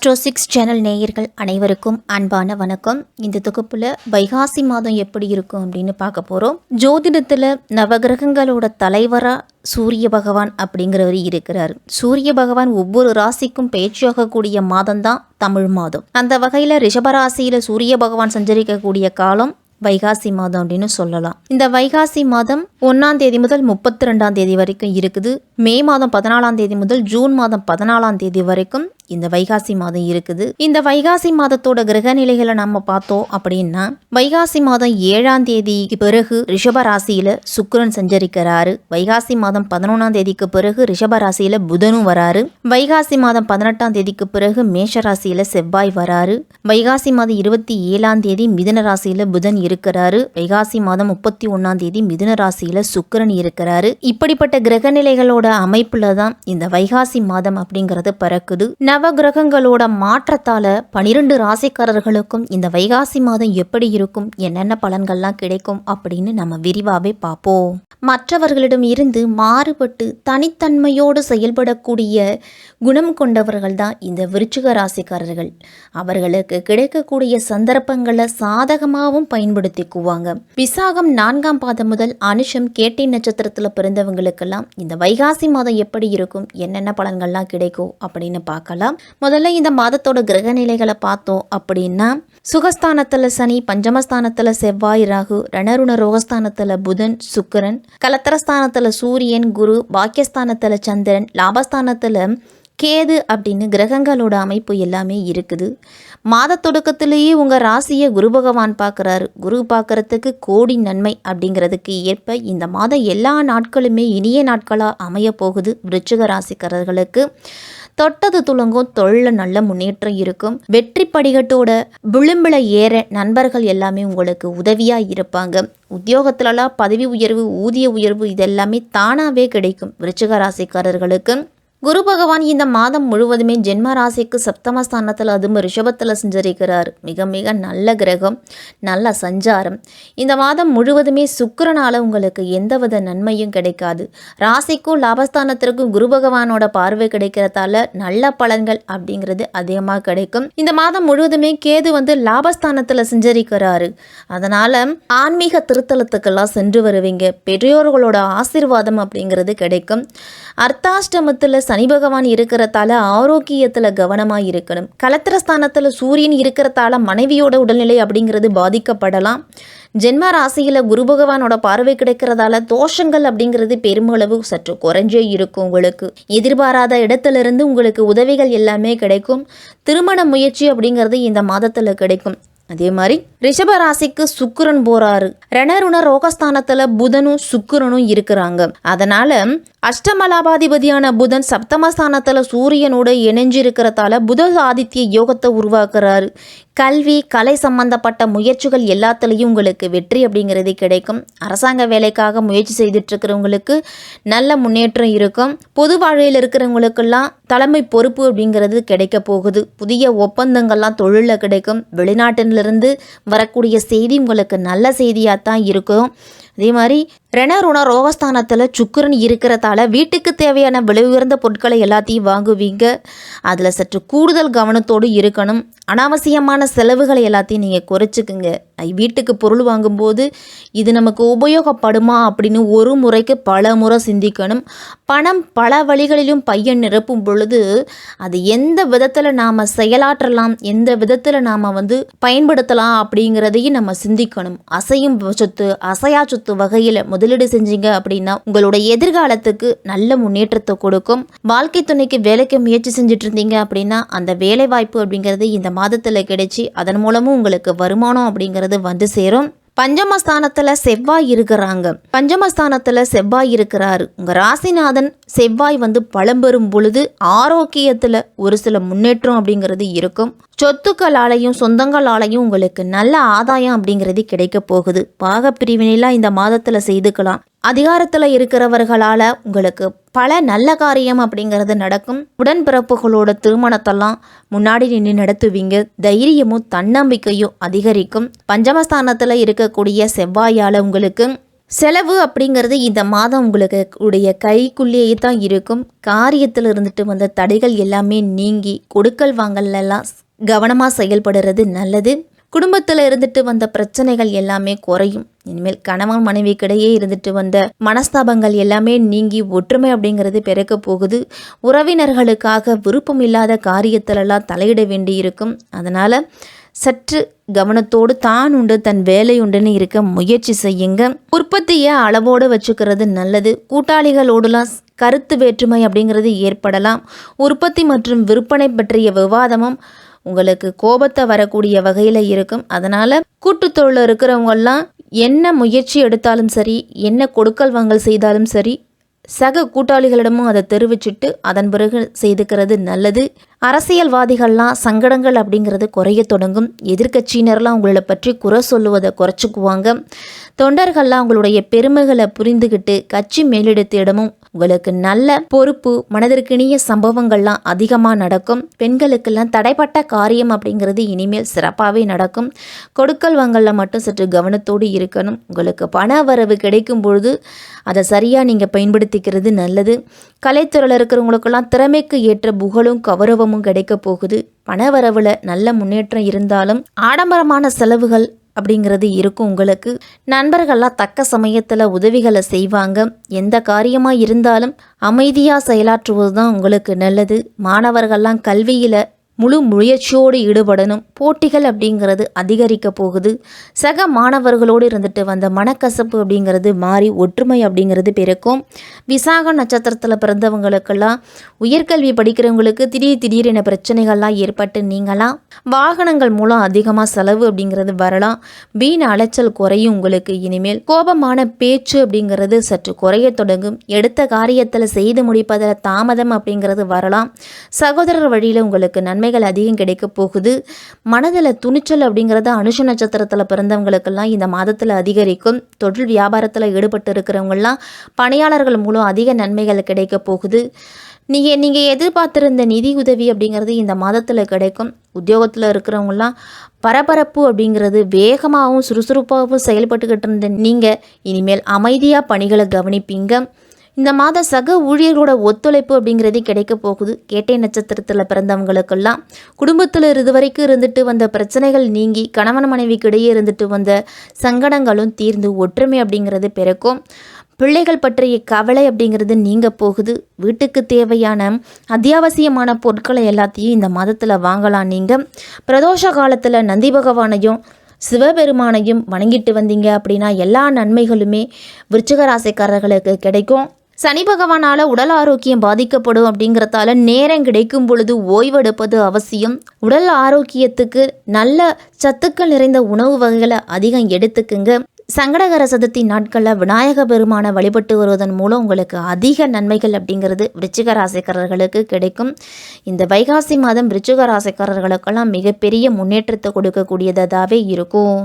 Astro six channel நேயர்கள் அனைவருக்கும் அன்பான வணக்கம். இந்த தொகுப்பில் வைகாசி மாதம் எப்படி இருக்கும் அப்படின்னு பார்க்க போகிறோம் ஜோதிடத்தில் நவகிரகங்களோட தலைவராக சூரிய பகவான் அப்படிங்கிறவர் இருக்கிறார். சூரிய பகவான் ஒவ்வொரு ராசிக்கும் பேச்சாகக்கூடிய மாதம்தான் தமிழ் மாதம். அந்த வகையில் ரிஷபராசியில் சூரிய பகவான் சஞ்சரிக்கக்கூடிய காலம் வைகாசி மாதம் அப்படின்னு சொல்லலாம். இந்த வைகாசி மாதம் ஒன்றாம் தேதி முதல் முப்பத்தி ரெண்டாம் தேதி வரைக்கும் இருக்குது. மே மாதம் பதினாலாம் தேதி முதல் ஜூன் மாதம் பதினாலாம் தேதி வரைக்கும் இந்த வைகாசி மாதம் இருக்குது. இந்த வைகாசி மாதத்தோட கிரக நிலைகளை நம்ம பார்த்தோம் அப்படின்னா வைகாசி மாதம் ஏழாம் தேதிக்கு பிறகு ரிஷப ராசியில சுக்கரன் சஞ்சரிக்கிறாரு. வைகாசி மாதம் பதினொன்றாம் தேதிக்கு பிறகு ரிஷப ராசியில புதனும் வராரு. வைகாசி மாதம் பதினெட்டாம் தேதிக்கு பிறகு மேஷ ராசியில செவ்வாய் வராரு. வைகாசி மாதம் இருபத்தி ஏழாம் தேதி மிதுன ராசியில புதன் இருக்கிறாரு. வைகாசி மாதம் முப்பத்தி ஒன்னாம் தேதி மிதுன ராசியில சுக்கரன் இருக்கிறாரு. இப்படிப்பட்ட கிரக நிலைகளோட அமைப்புல தான் இந்த வைகாசி மாதம் அப்படிங்கிறது பிறக்குது. நவகிரகங்களோட கிரகங்களோட பனிரெண்டு ராசிக்காரர்களுக்கும் இந்த வைகாசி மாதம் எப்படி இருக்கும் என்னென்ன பலன்கள்லாம் கிடைக்கும் அப்படின்னு நம்ம விரிவாகவே பார்ப்போம். மற்றவர்களிடம் இருந்து மாறுபட்டு தனித்தன்மையோடு செயல்படக்கூடிய குணம் கொண்டவர்கள் தான் இந்த விருச்சிக ராசிக்காரர்கள். அவர்களுக்கு கிடைக்கக்கூடிய சந்தர்ப்பங்களை சாதகமாகவும் பயன்படுத்திக்குவாங்க. விசாகம் நான்காம் பாதம் முதல் அனுஷம் கேட்டை நட்சத்திரத்தில் பிறந்தவங்களுக்கெல்லாம் இந்த வைகாசி மாதம் எப்படி இருக்கும் என்னென்ன பலன்கள்லாம் கிடைக்கும் அப்படின்னு பார்க்கலாம். முதல்ல இந்த மாதத்தோட கிரக நிலைகளை பார்த்தோம் அப்படின்னா சுகஸ்தானத்தில் சனி பஞ்சமஸ்தானத்தில் செவ்வாய் ராகு ரணருண ரோகஸ்தானத்தில் புதன் சுக்கிரன் கலத்திரஸ்தானத்தில் சூரியன் குரு பாக்கியஸ்தானத்தில் சந்திரன் லாபஸ்தானத்தில் கேது அப்படின்னு கிரகங்களோட அமைப்பு எல்லாமே இருக்குது. மாத தொடக்கத்திலேயே உங்கள் ராசியை குரு பகவான் பார்க்குறாரு. குரு பார்க்குறதுக்கு கோடி நன்மை அப்படிங்கிறதுக்கு ஏற்ப இந்த மாதம் எல்லா நாட்களுமே இனிய நாட்களாக அமைய போகுது விருச்சிக ராசிக்காரர்களுக்கு. தொட்டது துளங்கும் தொழில நல்ல முன்னேற்றம் இருக்கும். வெற்றி படிக்கட்டோட விளிம்பில் ஏற நண்பர்கள் எல்லாமே உங்களுக்கு உதவியாக இருப்பாங்க. உத்தியோகத்துலலாம் பதவி உயர்வு ஊதிய உயர்வு இதெல்லாமே தானாகவே கிடைக்கும் விருச்சிக ராசிக்காரர்களுக்கு. குரு பகவான் இந்த மாதம் முழுவதுமே ஜென்ம ராசிக்கு சப்தமஸ்தானத்தில் அதுவும் ரிஷபத்தில் சஞ்சரிக்கிறார். மிக மிக நல்ல கிரகம் நல்ல சஞ்சாரம். இந்த மாதம் முழுவதுமே சுக்கரனால் உங்களுக்கு எந்தவித நன்மையும் கிடைக்காது. ராசிக்கும் லாபஸ்தானத்திற்கும் குரு பகவானோட பார்வை கிடைக்கிறதால நல்ல பலன்கள் அப்படிங்கிறது அதிகமாக கிடைக்கும். இந்த மாதம் முழுவதுமே கேது வந்து லாபஸ்தானத்தில் சஞ்சரிக்கிறாரு. அதனால் ஆன்மீக திருத்தலத்துக்கெல்லாம் சென்று வருவீங்க. பெரியோர்களோட ஆசீர்வாதம் அப்படிங்கிறது கிடைக்கும். அர்த்தாஷ்டமத்தில் சனி பகவான் இருக்கிறதால ஆரோக்கியத்தில் கவனமாக இருக்கணும். கலத்திரஸ்தானத்தில் சூரியன் இருக்கிறதால மனைவியோட உடல்நிலை அப்படிங்கிறது பாதிக்கப்படலாம். ஜென்ம ராசியில் குரு பகவானோட பார்வை கிடைக்கிறதால தோஷங்கள் அப்படிங்கிறது பெருமளவு சற்று குறைஞ்சே இருக்கும் உங்களுக்கு. எதிர்பாராத இடத்துல உங்களுக்கு உதவிகள் எல்லாமே கிடைக்கும். திருமண முயற்சி அப்படிங்கிறது இந்த மாதத்தில் கிடைக்கும். அதே மாதிரி ரிஷப ராசிக்கு சுக்கிரன் போறாரு. ரணருண ரோகஸ்தானத்துல புதனும் சுக்கரனும் இருக்கிறாங்க. அதனால அஷ்டமலாபாதிபதியான புதன் சப்தமஸ்தானத்துல சூரியனோட இணைஞ்சிருக்கிறதால புத ஆதித்ய யோகத்தை உருவாக்குறாரு. கல்வி கலை சம்பந்தப்பட்ட முயற்சிகள் எல்லாத்துலேயும் உங்களுக்கு வெற்றி அப்படிங்கிறது கிடைக்கும். அரசாங்க வேலைக்காக முயற்சி செய்துட்ருக்கிறவங்களுக்கு நல்ல முன்னேற்றம் இருக்கும். பொது வாழ்வில் இருக்கிறவங்களுக்கெல்லாம் தலைமை பொறுப்பு அப்படிங்கிறது கிடைக்க போகுது. புதிய ஒப்பந்தங்கள்லாம் தொழிலில் கிடைக்கும். வெளிநாட்டிலிருந்து வரக்கூடிய செய்தி உங்களுக்கு நல்ல செய்தியாக தான் இருக்கும். அதே மாதிரி ரெனருணா ரோகஸ்தானத்தில் சுக்கரன் இருக்கிறதால வீட்டுக்கு தேவையான விலை உயர்ந்த பொருட்களை எல்லாத்தையும் வாங்குவீங்க. அதில் சற்று கூடுதல் கவனத்தோடு இருக்கணும். அனாவசியமான செலவுகளை எல்லாத்தையும் நீங்கள் குறைச்சிக்குங்க. வீட்டுக்கு பொருள் வாங்கும்போது இது நமக்கு உபயோகப்படுமா அப்படின்னு ஒரு முறைக்கு பல முறை சிந்திக்கணும். பணம் பல வழிகளிலும் பையன் நிரப்பும் பொழுது அது எந்த விதத்தில் நாம் செயலாற்றலாம் எந்த விதத்தில் நாம் வந்து பயன்படுத்தலாம் அப்படிங்கிறதையும் நம்ம சிந்திக்கணும். அசையும் சொத்து அசையா சொத்து வகையில் முதலீடு செஞ்சீங்க அப்படின்னா உங்களுடைய எதிர்காலத்துக்கு நல்ல முன்னேற்றத்தை கொடுக்கும். வாழ்க்கை துணைக்கு வேலைக்கு முயற்சி செஞ்சுட்டு இருந்தீங்க அப்படின்னா அந்த வேலை வாய்ப்பு அப்படிங்கிறது இந்த மாதத்தில் கிடைச்சி அதன் மூலமும் உங்களுக்கு வருமானம் அப்படிங்கிறது வந்து சேரும். பஞ்சமஸ்தானத்தில் செவ்வாய் இருக்கிறாங்க. பஞ்சமஸ்தானத்தில் செவ்வாய் இருக்கிறாரு. உங்கள் ராசிநாதன் செவ்வாய் வந்து பழம்பெறும் பொழுது ஆரோக்கியத்தில் ஒரு சில முன்னேற்றம் அப்படிங்கிறது இருக்கும். சொத்துக்களாலையும் சொந்தங்களாலையும் உங்களுக்கு நல்ல ஆதாயம் அப்படிங்கிறது கிடைக்க போகுது. பாக பிரிவினைலாம் இந்த மாதத்தில் செய்துக்கலாம். அதிகாரத்தில் இருக்கிறவர்களால் உங்களுக்கு பல நல்ல காரியம் அப்படிங்கிறது நடக்கும். உடன்பிறப்புகளோட திருமணத்தெல்லாம் முன்னாடி நின்று நடத்துவீங்க. தைரியமும் தன்னம்பிக்கையும் அதிகரிக்கும். பஞ்சமஸ்தானத்தில் இருக்கக்கூடிய செவ்வாயால் உங்களுக்கு செலவு அப்படிங்கிறது இந்த மாதம் உங்களுக்கு உடைய கைக்குள்ளேயே தான் இருக்கும். காரியத்தில் இருந்துட்டு வந்த தடைகள் எல்லாமே நீங்கி கொடுக்கல் வாங்கல்லாம் கவனமாக செயல்படுறது நல்லது. குடும்பத்தில் இருந்துட்டு வந்த பிரச்சனைகள் எல்லாமே குறையும். இனிமேல் கணவன் மனைவிக்கிடையே இருந்துட்டு வந்த மனஸ்தாபங்கள் எல்லாமே நீங்கி ஒற்றுமை அப்படிங்கிறது பிறக்க போகுது. உறவினர்களுக்காக விருப்பம் இல்லாத காரியத்திலெல்லாம் தலையிட வேண்டியிருக்கும். அதனால் சற்று கவனத்தோடு தான் உண்டு தன் வேலை உண்டுன்னு இருக்க முயற்சி செய்யுங்க. உற்பத்தியை அளவோடு வச்சுக்கிறது நல்லது. கூட்டாளிகளோடுலாம் கருத்து வேற்றுமை அப்படிங்கிறது ஏற்படலாம். உற்பத்தி மற்றும் விற்பனை பற்றிய விவாதமும் உங்களுக்கு கோபத்தை வரக்கூடிய வகையில் இருக்கும். அதனால் கூட்டுத்தொழில் இருக்கிறவங்கெல்லாம் என்ன முயற்சி எடுத்தாலும் சரி என்ன கொடுக்கல் வாங்கல் செய்தாலும் சரி சக கூட்டாளிகளிடமும் அதை தெரிவிச்சுட்டு அதன் பிறகு செய்துக்கிறது நல்லது. அரசியல்வாதிகள்லாம் சங்கடங்கள் அப்படிங்கிறது குறைய தொடங்கும். எதிர்க்கட்சியினர்லாம் உங்களை பற்றி குறை சொல்லுவதை குறைச்சிக்குவாங்க. தொண்டர்கள்லாம் உங்களுடைய பெருமைகளை புரிந்துக்கிட்டு கட்சி மேலிடத்திடமும் உங்களுக்கு நல்ல பொறுப்பு மனதிற்கினிய சம்பவங்கள்லாம் அதிகமாக நடக்கும். பெண்களுக்கெல்லாம் தடைப்பட்ட காரியம் அப்படிங்கிறது இனிமேல் சிறப்பாகவே நடக்கும். கொடுக்கல் வாங்கலில் மட்டும் சற்று கவனத்தோடு இருக்கணும். உங்களுக்கு பண வரவு கிடைக்கும் பொழுது அதை சரியாக நீங்கள் பயன்படுத்திக்கிறது நல்லது. கலைத்துறையில் இருக்கிறவங்களுக்கெல்லாம் திறமைக்கு ஏற்ற புகழும் கௌரவமும் கிடைக்க போகுது. பண வரவில் நல்ல முன்னேற்றம் இருந்தாலும் ஆடம்பரமான செலவுகள் அப்படிங்கிறது இருக்கும் உங்களுக்கு. நண்பர்கள்லாம் தக்க சமயத்தில் உதவிகளை செய்வாங்க. எந்த காரியமாக இருந்தாலும் அமைதியாக செயலாற்றுவது தான் உங்களுக்கு நல்லது. மாணவர்கள்லாம் கல்வியில் முழு முயற்சியோடு ஈடுபடணும். போட்டிகள் அப்படிங்கிறது அதிகரிக்க போகுது. சக மாணவர்களோடு இருந்துட்டு வந்த மனக்கசப்பு அப்படிங்கிறது மாறி ஒற்றுமை அப்படிங்கிறது பிறக்கும். விசாக நட்சத்திரத்தில் பிறந்தவங்களுக்கெல்லாம் உயர்கல்வி படிக்கிறவங்களுக்கு திடீர் திடீரென பிரச்சனைகள்லாம் ஏற்பட்டு நீங்களாம் வாகனங்கள் மூலம் அதிகமாக செலவு அப்படிங்கிறது வரலாம். வீண் அலைச்சல் குறையும் உங்களுக்கு. இனிமேல் கோபமான பேச்சு அப்படிங்கிறது சற்று குறைய தொடங்கும். எடுத்த காரியத்தில் செய்து முடிப்பதில் தாமதம் அப்படிங்கிறது வரலாம். சகோதரர் வழியில் உங்களுக்கு நன்மை நன்மைகள் அதிகம் கிடைக்க போகுது. மனதில் துணிச்சல் அப்படிங்கிறது அனுஷ நட்சத்திரத்தில் பிறந்தவங்களுக்கெல்லாம் இந்த மாதத்தில் அதிகரிக்கும். தொழில் வியாபாரத்தில் ஈடுபட்டு இருக்கிறவங்கெல்லாம் பணியாளர்கள் மூலம் அதிக நன்மைகள் கிடைக்க போகுது. நீங்கள் நீங்கள் எதிர்பார்த்துருந்த நிதி உதவி அப்படிங்கிறது இந்த மாதத்தில் கிடைக்கும். உத்தியோகத்தில் இருக்கிறவங்களாம் பரபரப்பு அப்படிங்கிறது வேகமாகவும் சுறுசுறுப்பாகவும் செயல்பட்டுக்கிட்டு இருந்த நீங்கள் இனிமேல் அமைதியாக பணிகளை கவனிப்பீங்க. இந்த மாத சக ஊழியர்களோட ஒத்துழைப்பு அப்படிங்கிறது கிடைக்க போகுது. கேட்டை நட்சத்திரத்தில் பிறந்தவங்களுக்கெல்லாம் குடும்பத்தில் இதுவரைக்கும் இருந்துட்டு வந்த பிரச்சனைகள் நீங்கி கணவன் மனைவிக்கு இடையே இருந்துட்டு வந்த சங்கடங்களும் தீர்ந்து ஒற்றுமை அப்படிங்கிறது பிறக்கும். பிள்ளைகள் பற்றிய கவலை அப்படிங்கிறது நீங்க போகுது. வீட்டுக்கு தேவையான அத்தியாவசியமான பொருட்களை எல்லாத்தையும் இந்த மாதத்தில் வாங்கலாம் நீங்கள் பிரதோஷ காலத்தில் நந்தி பகவானையும் சிவபெருமானையும் வணங்கிட்டு வந்தீங்க அப்படின்னா எல்லா நன்மைகளுமே விருச்சிக ராசிக்காரர்களுக்கு கிடைக்கும். சனி பகவானால் உடல் ஆரோக்கியம் பாதிக்கப்படும் அப்படிங்கிறதால நேரம் கிடைக்கும் பொழுது ஓய்வெடுப்பது அவசியம். உடல் ஆரோக்கியத்துக்கு நல்ல சத்துக்கள் நிறைந்த உணவு வகைகளை அதிகம் எடுத்துக்குங்க. சங்கடகர சதுர்த்தி நாட்களில் விநாயக பெருமானை வழிபட்டு வருவதன் மூலம் உங்களுக்கு அதிக நன்மைகள் அப்படிங்கிறது விருச்சிக ராசிக்காரர்களுக்கு கிடைக்கும். இந்த வைகாசி மாதம் விருச்சிக ராசிக்காரர்களுக்கெல்லாம் மிகப்பெரிய முன்னேற்றத்தை கொடுக்கக்கூடியதாகவே இருக்கும்.